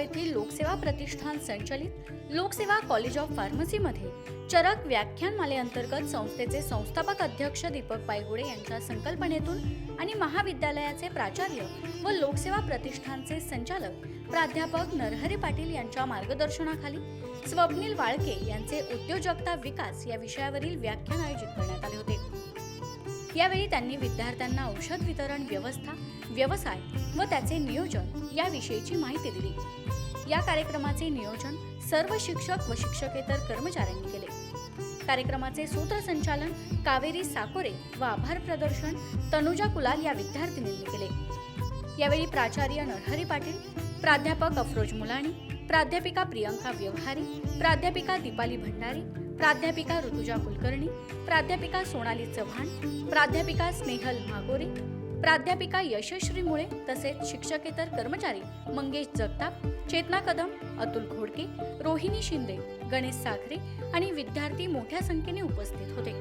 येथील लोकसेवा प्रतिष्ठान संचलित लोकसेवा कॉलेज ऑफ फार्मसीमध्ये चरक व्याख्यानमालेअंतर्गत संस्थेचे संस्थापक अध्यक्ष दीपक पायगुडे यांच्या संकल्पनेतून आणि महाविद्यालयाचे प्राचार्य व लोकसेवा प्रतिष्ठानचे संचालक प्राध्यापक नरहरी पाटील यांच्या मार्गदर्शनाखाली स्वप्नील वाळके यांचे उद्योजकता विकास या विषयावरील व्याख्यान आयोजित करण्यात आले होते. यावेळी त्यांनी विद्यार्थ्यांना औषध वितरण व्यवस्था व्यवसाय व त्याचे नियोजन याविषयीची माहिती दिली. या कार्यक्रमाचे नियोजन सर्व शिक्षक व शिक्षकेतर कर्मचाऱ्यांनी केले. कार्यक्रमाचे सूत्रसंचालन कावेरी साकोरे व आभार प्रदर्शन तनुजा कुलाल या विद्यार्थिनींनी केले. यावेळी प्राचार्य नरहरी पाटील प्राध्यापक अफरोज मुलाणी प्राध्यापिका प्रियंका व्यवहारी प्राध्यापिका दीपाली भंडारी प्राध्यापिका ऋतुजा कुलकर्णी प्राध्यापिका सोनाली चव्हाण प्राध्यापिका स्नेहल भागोरे प्राध्यापिका यशश्री मुळे तसेच शिक्षकेतर कर्मचारी मंगेश जगताप चेतना कदम अतुल घोडके रोहिणी शिंदे गणेश साखरे आणि विद्यार्थी मोठ्या संख्येने उपस्थित होते.